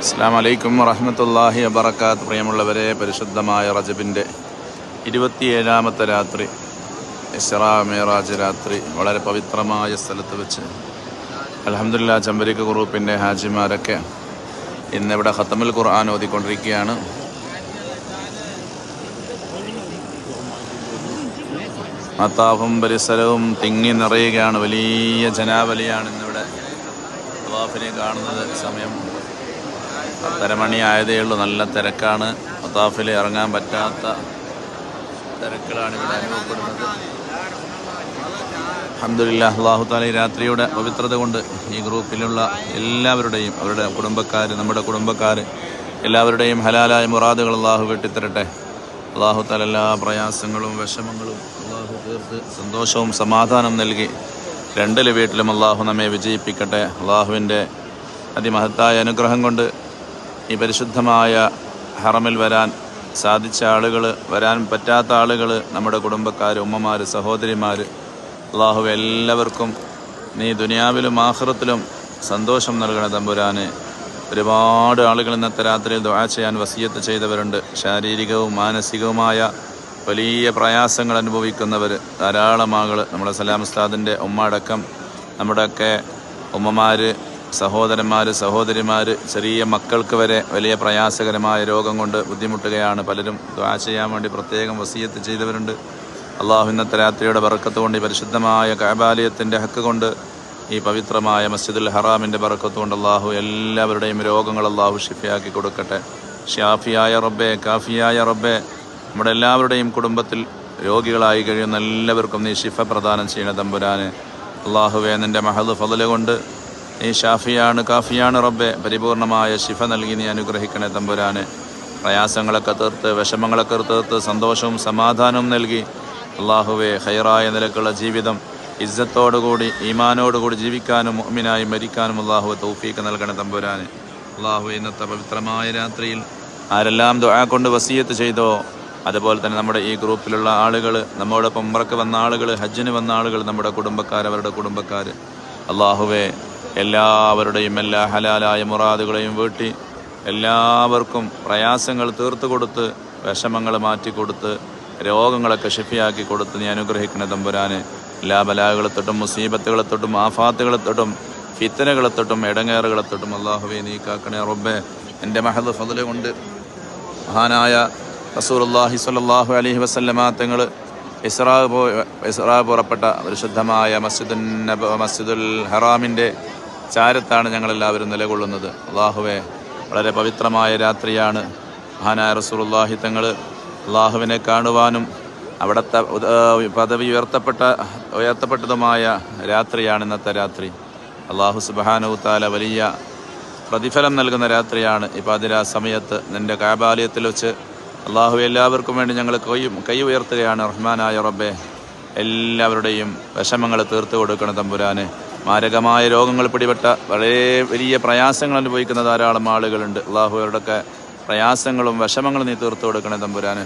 അസ്സാം വലൈക്കും വറഹമത്തല്ലാഹി അബറക്കാത്ത് പ്രിയമുള്ളവരെ പരിശുദ്ധമായ റജബിന്റെ ഇരുപത്തിയേഴാമത്തെ രാത്രി ഇസ്രാ മേറാജ് രാത്രി വളരെ പവിത്രമായ സ്ഥലത്ത് വെച്ച് അലഹമില്ല ചമ്പരിക്ക ഗ്രൂപ്പിന്റെ ഹാജിമാരൊക്കെ ഇന്നിവിടെ ഖത്തമുൽ ഖുർആൻ ഓതിക്കൊണ്ടിരിക്കുകയാണ്. മത്താഫും പരിസരവും തിങ്ങി നിറയുകയാണ്. വലിയ ജനാവലിയാണ് ഇന്നിവിടെ തവാഫിനെ കാണുന്നത് സമയം. പത്തര മണി ആയതേ ഉള്ളൂ. നല്ല തിരക്കാണ്. മൊത്താഫിൽ ഇറങ്ങാൻ പറ്റാത്ത തിരക്കുകളാണ് ഇവിടെ അനുഭവപ്പെടുന്നത്. അഹമ്മദില്ല അള്ളാഹു താല ഈ രാത്രിയുടെ പവിത്രത കൊണ്ട് ഈ ഗ്രൂപ്പിലുള്ള എല്ലാവരുടെയും അവരുടെ കുടുംബക്കാർ നമ്മുടെ കുടുംബക്കാർ എല്ലാവരുടെയും ഹലാലായ മുറാദുകൾ അള്ളാഹു വെട്ടിത്തരട്ടെ. അള്ളാഹു താല എല്ലാ പ്രയാസങ്ങളും വിഷമങ്ങളും അള്ളാഹു തീർത്ത് സന്തോഷവും സമാധാനം നൽകി രണ്ടിലെ വീട്ടിലും അള്ളാഹു നമ്മെ വിജയിപ്പിക്കട്ടെ. അള്ളാഹുവിന്റെ അതിമഹത്തായ അനുഗ്രഹം കൊണ്ട് ഈ പരിശുദ്ധമായ ഹറമിൽ വരാൻ സാധിച്ച ആളുകൾ വരാൻ പറ്റാത്ത ആളുകൾ നമ്മുടെ കുടുംബക്കാർ ഉമ്മമാർ സഹോദരിമാർ അള്ളാഹു എല്ലാവർക്കും നീ ദുനിയാവിലും ആഹ്റത്തിലും സന്തോഷം നൽകണ തമ്പുരാന്. ഒരുപാട് ആളുകൾ ഇന്നത്തെ രാത്രിയിൽ ദുആ ചെയ്യാൻ വസീയത്ത് ചെയ്തവരുണ്ട്. ശാരീരികവും മാനസികവുമായ വലിയ പ്രയാസങ്ങൾ അനുഭവിക്കുന്നവർ ധാരാളം ആളുകൾ നമ്മുടെ സലാം ഉസ്താദിന്റെ ഉമ്മ അടക്കം നമ്മുടെയൊക്കെ ഉമ്മമാർ സഹോദരന്മാർ സഹോദരിമാർ ചെറിയ മക്കൾക്ക് വരെ വലിയ പ്രയാസകരമായ രോഗം കൊണ്ട് ബുദ്ധിമുട്ടുകയാണ്. പലരും ദ്വാ ചെയ്യാൻ വേണ്ടി പ്രത്യേകം വസീയത്ത് ചെയ്തവരുണ്ട്. അള്ളാഹു ഇന്നത്തെ രാത്രിയുടെ ബറക്കത്ത് കൊണ്ട് ഈ പരിശുദ്ധമായ കാബാലയത്തിന്റെ ഹക്ക് കൊണ്ട് ഈ പവിത്രമായ മസ്ജിദുൽ ഹറാമിന്റെ ബറക്കത്ത് കൊണ്ട് അള്ളാഹു എല്ലാവരുടെയും രോഗങ്ങൾ അള്ളാഹു ഷിഫിയാക്കി കൊടുക്കട്ടെ. ഷാഫിയായ റബ്ബെ കാഫിയായ റബ്ബെ നമ്മുടെ എല്ലാവരുടെയും കുടുംബത്തിൽ രോഗികളായി കഴിയുന്ന എല്ലാവർക്കും നീ ഷിഫ പ്രദാനം ചെയ്യണ തമ്പുരാന്. അള്ളാഹുവെ നിന്റെ മഹദ് ഫതൽ കൊണ്ട് നീ ഷാഫിയാണ് കാഫിയാണ് റബ്ബെ. പരിപൂർണമായ ശിഫ നൽകി നീ അനുഗ്രഹിക്കണേ തമ്പുരാനെ. പ്രയാസങ്ങളൊക്കെ തീർത്ത് വിഷമങ്ങളൊക്കെ തീർത്ത് സന്തോഷവും സമാധാനവും നൽകി അള്ളാഹുവെ ഹൈറായ നിലക്കുള്ള ജീവിതം ഇജ്ജത്തോടുകൂടി ഈമാനോടുകൂടി ജീവിക്കാനും മുഅ്മിനായി മരിക്കാനും അള്ളാഹു തൗഫീക്ക് നൽകണേ തമ്പുരാന്. അള്ളാഹു ഇന്നത്തെ പവിത്രമായ രാത്രിയിൽ ആരെല്ലാം ദുആ കൊണ്ട് വസീയത്ത് ചെയ്തോ അതുപോലെ തന്നെ നമ്മുടെ ഈ ഗ്രൂപ്പിലുള്ള ആളുകൾ നമ്മോടൊപ്പം ഉമ്രക്ക് വന്ന ആളുകൾ ഹജ്ജിന് വന്ന ആളുകൾ നമ്മുടെ കുടുംബക്കാർ അവരുടെ കുടുംബക്കാർ അള്ളാഹുവെ എല്ലാവരുടെയും എല്ലാ ഹലാലായ മുറാദുകളെയും വീട്ടി എല്ലാവർക്കും പ്രയാസങ്ങൾ തീർത്തു കൊടുത്ത് വിഷമങ്ങൾ മാറ്റിക്കൊടുത്ത് രോഗങ്ങളൊക്കെ ഷിഫിയാക്കി കൊടുത്ത് നീ അനുഗ്രഹിക്കണ തമ്പുരാന്. എല്ലാ ബലാകളെ തൊട്ടും മുസീബത്തുകളെ തൊട്ടും ആഫാത്തുകളെ തൊട്ടും ഫിത്തനകളെ തൊട്ടും ഇടങ്ങേറുകളെ തൊട്ടും അള്ളാഹുവെ നീ കാക്കണേ റബ്ബെ. എന്റെ മഹദ് ഫضل കൊണ്ട് മഹാനായ റസൂലുള്ളാഹി സ്വല്ലല്ലാഹു അലൈഹി വസല്ലമ തങ്ങൾ ഇസ്രാ ഇസ്രാ പുറപ്പെട്ട പരിശുദ്ധമായ മസ്ജിദുൻ നബ മസ്ജിദുൽ ഹറാമിന്റെ ചാരത്താണ് ഞങ്ങളെല്ലാവരും നിലകൊള്ളുന്നത്. അള്ളാഹുവെ വളരെ പവിത്രമായ രാത്രിയാണ്. മഹാനായ റസൂലുള്ളാഹി തങ്ങൾ അള്ളാഹുവിനെ കാണുവാനും അവിടുത്തെ പദവി ഉയർത്തപ്പെട്ട ഉയർത്തപ്പെട്ടതുമായ രാത്രിയാണ് ഇന്നത്തെ രാത്രി. അള്ളാഹു സുബാനു താല വലിയ പ്രതിഫലം നൽകുന്ന രാത്രിയാണ്. ഈ ആ സമയത്ത് നിന്റെ കാബാലയത്തിൽ വെച്ച് അള്ളാഹു എല്ലാവർക്കും വേണ്ടി ഞങ്ങൾ കൈ കൈ ഉയർത്തുകയാണ് റഹ്മാനായ റബ്ബെ. എല്ലാവരുടെയും വിഷമങ്ങൾ തീർത്തു കൊടുക്കണം തമ്പുരാന്. മാരകമായ രോഗങ്ങൾ പിടിപെട്ട വളരെ വലിയ പ്രയാസങ്ങൾ അനുഭവിക്കുന്ന ധാരാളം ആളുകളുണ്ട്. അള്ളാഹു അവരുടെയൊക്കെ പ്രയാസങ്ങളും വിഷമങ്ങളും നീ തീർത്തു കൊടുക്കണേ തമ്പുരാന്.